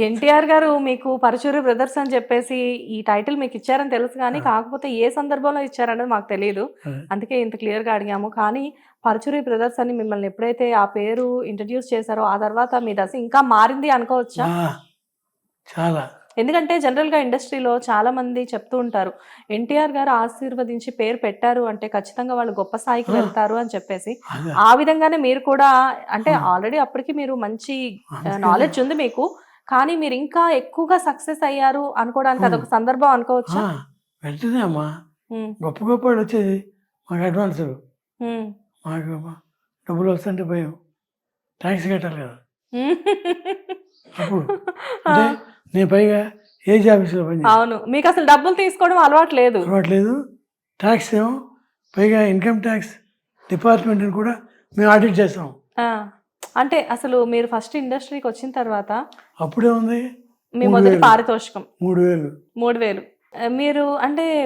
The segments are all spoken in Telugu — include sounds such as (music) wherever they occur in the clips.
ఎన్టీఆర్ గారు మీకు పరచూరి బ్రదర్స్ అని చెప్పేసి ఈ టైటిల్ మీకు ఇచ్చారని తెలుసు కానీ. కాకపోతే ఏ సందర్భంలో ఇచ్చారనేది మాకు తెలియదు అదే. అందుకే ఇంత క్లియర్గా అడిగాము కానీ పరచూరి బ్రదర్స్ అని మిమ్మల్ని ఎప్పుడైతే ఆ పేరు ఇంట్రడ్యూస్ చేశారో ఆ తర్వాత మీ దశ ఇంకా మారింది అనుకోవచ్చా చాలా ఎందుకంటే జనరల్గా ఇండస్ట్రీలో చాలా మంది చెప్తూ ఉంటారు ఎన్టీఆర్ గారు ఆశీర్వదించి పేరు పెట్టారు అంటే ఖచ్చితంగా వాళ్ళు గొప్ప స్థాయికి. వెళ్తారు అని చెప్పేసి ఆ విధంగానే మీరు కూడా అంటే. ఆల్రెడీ అప్పటికి మీరు మంచి నాలెడ్జ్ ఉంది మీకు కానీ మీరు ఇంకా ఎక్కువగా సక్సెస్ అయ్యారు అనుకోవడానికి అదొక సందర్భం అనుకోవచ్చా? వెంటనే అమ్మా. గొప్ప గొప్ప వాళ్ళు వచ్చేది మాకు అడ్వాన్స్ మాకు డబ్బులు వస్తుంటే భయం. ట్యాక్స్ కట్టాలి కదా. అప్పుడు. అంటే నేను పైగా ఏజ్ ఆఫీసులో పని అవును. మీకు అసలు డబ్బులు తీసుకోవడం అలవాటు లేదు. అలవాట్లేదు ట్యాక్స్ ఏమో పైగా ఇన్కమ్ ట్యాక్స్ డిపార్ట్మెంట్ని కూడా మేము ఆడిట్ చేస్తాం. అంటే అసలు మీరు ఫస్ట్ ఇండస్ట్రీకి వచ్చిన తర్వాత అప్పుడే ఉంది. మీ మొదటి. పారితోషికం. మూడు వేలు. మూడు వేలు. మీరు అంటే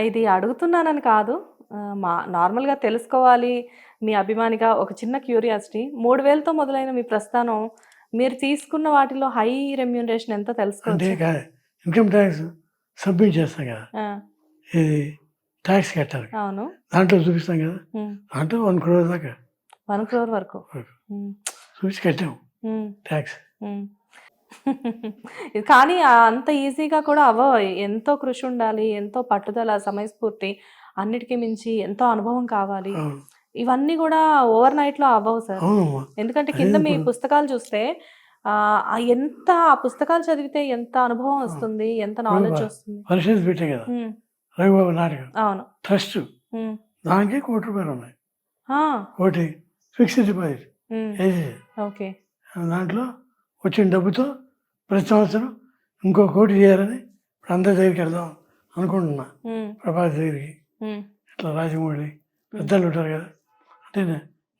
ఇది అడుగుతున్నానని కాదు. మా నార్మల్గా తెలుసుకోవాలి. మీ అభిమానిగా ఒక చిన్న క్యూరియాసిటీ. మూడు వేలతో మొదలైన మీ ప్రస్థానం మీరు తీసుకున్న వాటిలో హై రెమ్యూనరేషన్ ఎంతో అంటే తెలుసుకోవచ్చు కా- ఇన్కమ్ ట్యాక్స్ సబ్మిట్ చేస్తాం కదా ఇది ట్యాక్స్ కట్టాలి. అవును. దాంట్లో చూపిస్తాం కదా. దాంట్లో వన్ క్రోర్ దాకా. వన్ క్రోర్ వరకు. చూసి కట్టాం ఉమ్, ట్యాక్స్ ఉమ్. ఇది కానీ అంత ఈజీగా కూడా అవ్వవు ఎంతో కృషి ఉండాలి ఎంతో పట్టుదల సమయస్ఫూర్తి అన్నిటికీ మించి ఎంతో అనుభవం కావాలి. ఇవన్నీ కూడా ఓవర్ నైట్లో అవ్వవు సార్. ఎందుకంటే కింద మీ పుస్తకాలు చూస్తే ఎంత ఆ పుస్తకాలు చదివితే ఎంత అనుభవం వస్తుంది ఎంత నాలెడ్జ్. వస్తుంది. పెట్టాం కదా. ఉమ్, రఘుబాబు నాటకం అవును. ట్రస్ట్ దానికి కోటి రూపాయలు ఉన్నాయి. కోటి. Fixed deposit okay. దాంట్లో వచ్చిన డబ్బుతో ప్రతి సంవత్సరం ఇంకో కోటి చేయాలని ఇప్పుడు అందరి దగ్గరికి వెళ్దాం అనుకుంటున్నా. ప్రభాస్ దగ్గరికి. ఇట్లా రాజమౌళి పెద్దలు ఉంటారు కదా. అంటే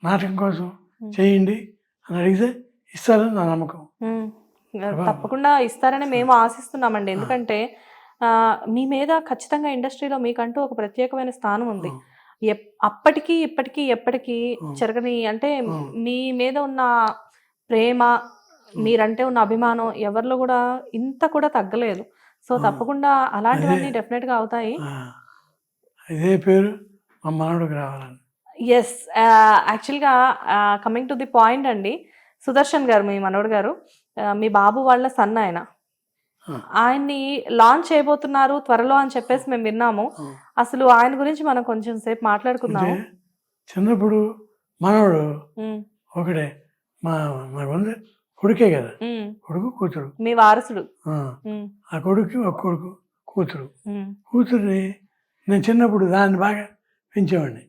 నాటకం కోసం. చేయండి అని అడిగితే ఇస్తారని నా నమ్మకం. తప్పకుండా ఇస్తారని మేము ఆశిస్తున్నామండి. ఎందుకంటే మీ మీద ఖచ్చితంగా ఇండస్ట్రీలో మీకంటూ ఒక ప్రత్యేకమైన స్థానం ఉంది. అప్పటికి ఇప్పటికీ ఎప్పటికీ. చెరగని అంటే. మీ మీద ఉన్న ప్రేమ మీరంటే ఉన్న అభిమానం ఎవరిలో కూడా ఇంత కూడా తగ్గలేదు సో. తప్పకుండా అలాంటివన్నీ. డెఫినెట్గా అవుతాయి ఆ, ఇదే పేరు మా మనవడికి రావాలని ఎస్ యాక్చువల్గా కమింగ్ టు ది పాయింట్ అండి సుదర్శన్ గారు మీ మనోడు గారు మీ బాబు వాళ్ళ సన్న ఆయన. ఆయన్ని లాంచ్ చేయబోతున్నారు త్వరలో అని చెప్పేసి మేము విన్నాము. అసలు ఆయన గురించి మనం కొంచెం సేపు అంటే మాట్లాడుకుందాము చిన్నప్పుడు మనవడు ఒకడే. మా మా వంద కొడుకే కదా. కొడుకు కూతురు. మీ వారసుడు. ఆ, కొడుకు ఒక కొడుకు కూతురు. కూతుర్ని నేను చిన్నప్పుడు దాన్ని బాగా పెంచేవాడిని.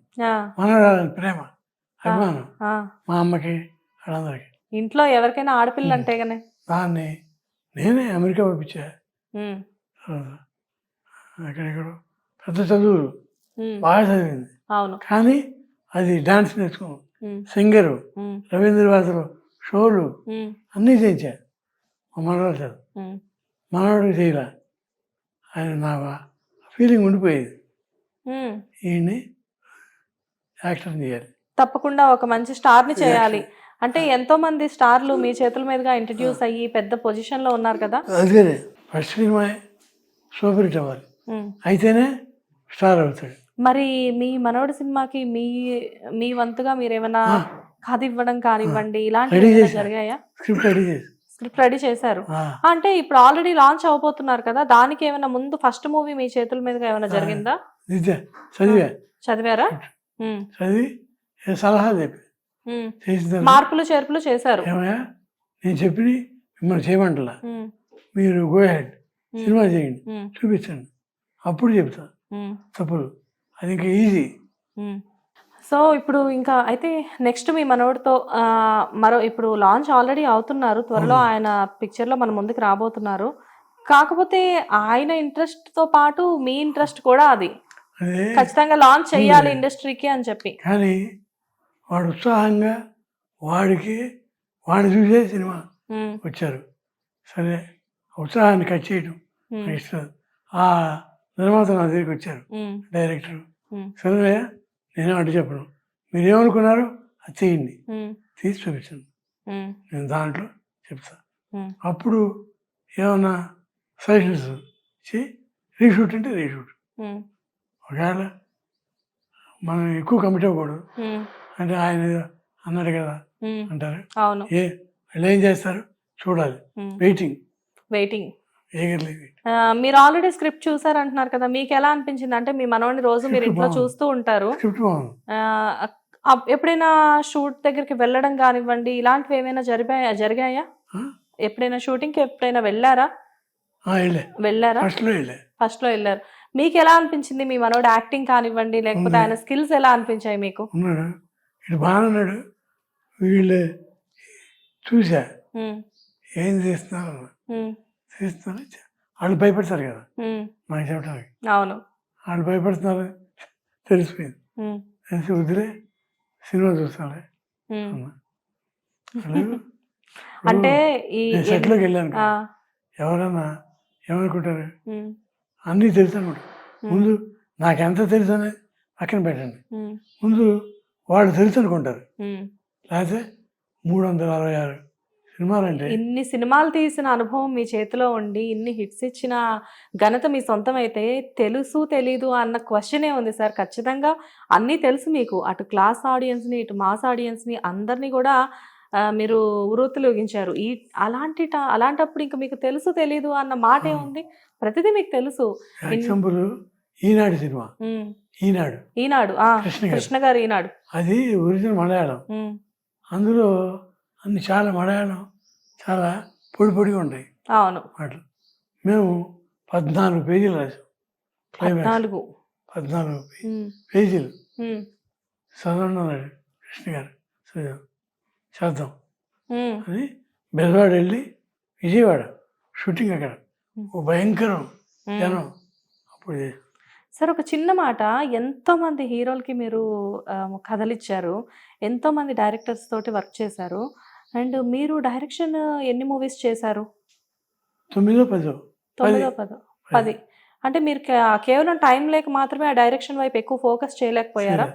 మనవరాలని ప్రేమ అభిమానం. మా అమ్మకి వాళ్ళందరికీ. ఇంట్లో ఎవరికైనా ఆడపిల్ల అంటే గానే దాన్ని నేనే అమెరికా పంపించా. అక్కడెక్కడో పెద్ద చదువులు బాగా చదివింది. కానీ అది డాన్స్ నేర్చుకో సింగరు రవీంద్రవాసులు షోలు అన్నీ చేయించా. మా మనవాడు చదువు మనవాడికి చేయలే. ఆయన నా ఫీలింగ్ ఉండిపోయేది. ఈయన్ని యాక్టర్ చేయాలి. తప్పకుండా ఒక మంచి స్టార్ని చేయాలి అంటే ఎంతో మంది స్టార్లు మీ చేతుల మీదుగా ఇంట్రడ్యూస్ అయ్యి పెద్ద పొజిషన్లో ఉన్నారు కదా? అదేనే ఫస్ట్ సినిమా సూపర్ హిట్ అవ్వాలి. అయితేనే స్టార్ అవుతాడు. మరి మీ మనోడి సినిమాకి మీ మీ వంతుగా మీరు ఏమైనా. కథ ఇవ్వడం కానివ్వండి ఇలాంటివి. జరిగాయా? స్క్రిప్ట్ రెడీ చేసి స్క్రిప్ట్ రెడీ చేశారు. అంటే ఇప్పుడు ఆల్రెడీ లాంచ్ అవబోతున్నారు కదా దానికి ఏమైనా ముందు ఫస్ట్ మూవీ మీ చేతుల మీదుగా ఏమైనా. జరిగిందా? చదివా. చదివారా? చదివి సలహా చెప్పి. చేసిన మార్పులు చేర్పులు చేశారు. ఏమయ్యా? నేను చెప్పి మిమ్మల్ని చేయమంటలా? మీరు గో హెడ్ సినిమా చేయండి. చూపించండి. అప్పుడు చెప్తా. తప్పులు అది ఇంకా ఈజీ. సో ఇప్పుడు ఇంకా అయితే నెక్స్ట్ మీ మనోడితో ఆ, మరో ఇప్పుడు లాంచ్ ఆల్రెడీ అవుతున్నారు. త్వరలో. ఆయన పిక్చర్లో మన ముందుకు రాబోతున్నారు. కాకపోతే ఆయన ఇంట్రెస్ట్తో పాటు మీ ఇంట్రెస్ట్ కూడా అది. ఖచ్చితంగా లాంచ్ చేయాలి. ఇండస్ట్రీకి అని చెప్పి. కానీ వాడు ఉత్సాహంగా వాడికి వాడిని చూసే సినిమా వచ్చారు. సరే ఉత్సాహాన్ని కట్ చేయడం ఇష్టం. ఆ నిర్మాత నా దగ్గరికి వచ్చారు డైరెక్టర్. సరే నేను అడ్డు చెప్పను. మీరు ఏమనుకున్నారు అది చేయండి. తీసి చూపించండి. నేను దాంట్లో చెప్తా. అప్పుడు ఏమన్నా సజెషన్స్ ఇచ్చి రీషూట్ అంటే రీషూట్. ఒకవేళ మనం ఎక్కువ కమిట్ అవ్వకూడదు. అంటే ఆయన అన్నాడు కదా అంటారు. అవును. ఏ వాళ్ళు ఏం చేస్తారు? చూడాలి. వెయిటింగ్ వెయిటింగ్ మీరు ఆల్రెడీ స్క్రిప్ట్ చూసారు అంటున్నారు కదా మీకు ఎలా అనిపించింది? అంటే మీ మనవని రోజు మీరు ఇంట్లో. చూస్తూ ఉంటారు. ఎప్పుడైనా షూట్ దగ్గరికి వెళ్ళడం కానివ్వండి ఇలాంటివి ఏమైనా జరిగాయా? జరిగాయా? ఎప్పుడైనా షూటింగ్కి ఎప్పుడైనా వెళ్ళారా? వెళ్ళారా? ఫస్ట్లో వెళ్ళారు. మీకు ఎలా అనిపించింది? మీ మనోడు యాక్టింగ్ కానివ్వండి లేకపోతే. ఆయన స్కిల్స్ ఎలా అనిపించాయి మీకు? ఉన్నాడు. ఇటు బాగానే ఉన్నాడు. వీళ్ళు చూసా. ఏం చేస్తున్నారు? చేస్తున్నారు? వాళ్ళు భయపడతారు కదా. ఉమ్, నాకు చెప్పడానికి. అవును. వాళ్ళు భయపడుతున్నారు. తెలిసిపోయింది. తెలిసి వదిలే సినిమా చూస్తాను (laughs) అంటే ఈ సెట్లోకి వెళ్ళాను ఎవరన్నా ఏమనుకుంటారు? అన్నీ తెలుసు ఉమ్, ముందు నాకెంత తెలుసు అనేది పక్కన పెట్టండి. ముందు వాళ్ళు తెలుసు అనుకుంటారు. లేకపోతే మూడు వందల అరవై ఆరు సినిమాలంటే ఇన్ని సినిమాలు తీసిన అనుభవం మీ చేతిలో ఉండి ఇన్ని హిట్స్ ఇచ్చిన ఘనత మీ సొంతం అయితే తెలుసు తెలీదు అన్న క్వశ్చనే ఉంది సార్. ఖచ్చితంగా అన్నీ తెలుసు మీకు. అటు క్లాస్ ఆడియన్స్ని ఇటు మాస్ ఆడియన్స్ని అందరినీ కూడా మీరు ఉరుతులుగించారు ఈ అలాంటి అలాంటప్పుడు ఇంకా మీకు తెలుసు తెలీదు అన్న మాట ఏముంది? ప్రతిదీ మీకు తెలుసు. Example Eenadu cinema. ఈనాడు. ఈనాడు ఆ కృష్ణ గారు. ఈనాడు. అది ఒరిజినల్ మలయాళం. అందులో అన్ని చాలా మలయాళం చాలా పొడి పొడిగా ఉంటాయి అవును. మాటలు. మేము పద్నాలుగు పేజీలు రాసాం పద్నాలుగు. పద్నాలుగు పేజీలు. చదవండి కృష్ణ గారు. చేద్దాం అని బెజవాడ వెళ్ళి విజయవాడ షూటింగ్ అక్కడ. ఓ భయంకరం. జనం. అప్పుడు. సార్ ఒక చిన్న మాట. ఎంతో మంది హీరోలకి మీరు ఆ, కథలు ఇచ్చారు ఎంతో మంది డైరెక్టర్స్ తోటి వర్క్ చేశారు. అండ్ మీరు డైరెక్షన్ ఎన్ని మూవీస్ చేశారు? తొమ్మిదో పదో. తొమ్మిదో పదో. పది. అంటే మీరు కేవలం టైం లేక మాత్రమే ఆ డైరెక్షన్ వైపు ఎక్కువ ఫోకస్ చేయలేకపోయారా?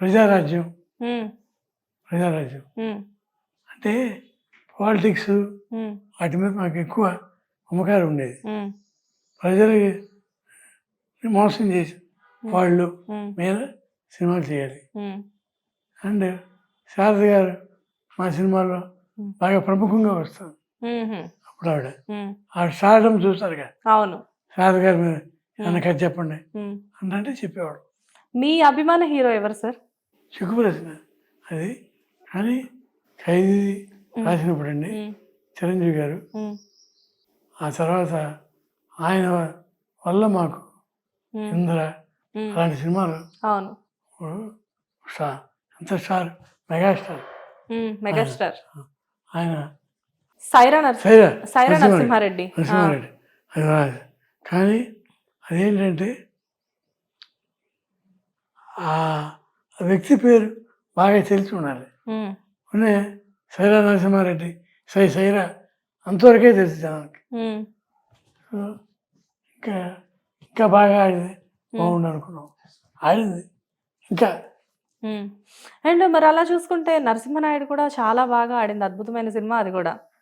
ప్రజారాజ్యం. ప్రజారాజ్యం. అంటే పాలిటిక్స్ వాటి మీద మాకు ఎక్కువ అమ్మకాలు ఉండేది. ఉమ్, ప్రజలకి మోసం చేసి వాళ్ళు మీద సినిమాలు చేయాలి. అండ్ శారద గారు మా సినిమాలో. బాగా ప్రముఖంగా వస్తుంది ఉమ్, అప్పుడు ఆవిడ. ఉమ్, ఆ స్టార్డం చూస్తారు కదా అవును. శారద గారి మీద ఏమన్నా కథ చెప్పండి. అంటే చెప్పేవాడు. మీ అభిమాన హీరో ఎవరు సార్? చిక్కు ప్రశ్న అది కానీ ఖైదీ రాసినప్పుడు అండి చిరంజీవి గారు. ఆ తర్వాత ఆయన వల్ల మాకు ఇంద్ర అలాంటి సినిమాలు స్టార్ అంత స్టార్ మెగాస్టార్. మెగాస్టార్. ఆయన సైరా సైరా నరసింహారెడ్డి. అది రాదు. కానీ అదేంటంటే ఆ వ్యక్తి పేరు బాగా తెలిసి ఉండాలి. ఉన్నే సైరా నరసింహారెడ్డి సై సైరా అంతవరకే తెలుసు జనానికి ఇంకా ఇంకా బాగా ఆడింది. బాగుండు అనుకున్నాం. ఆడింది. ఇంకా. అండ్ మరి అలా చూసుకుంటే నరసింహనాయుడు కూడా చాలా బాగా ఆడింది. అద్భుతమైన సినిమా అది కూడా.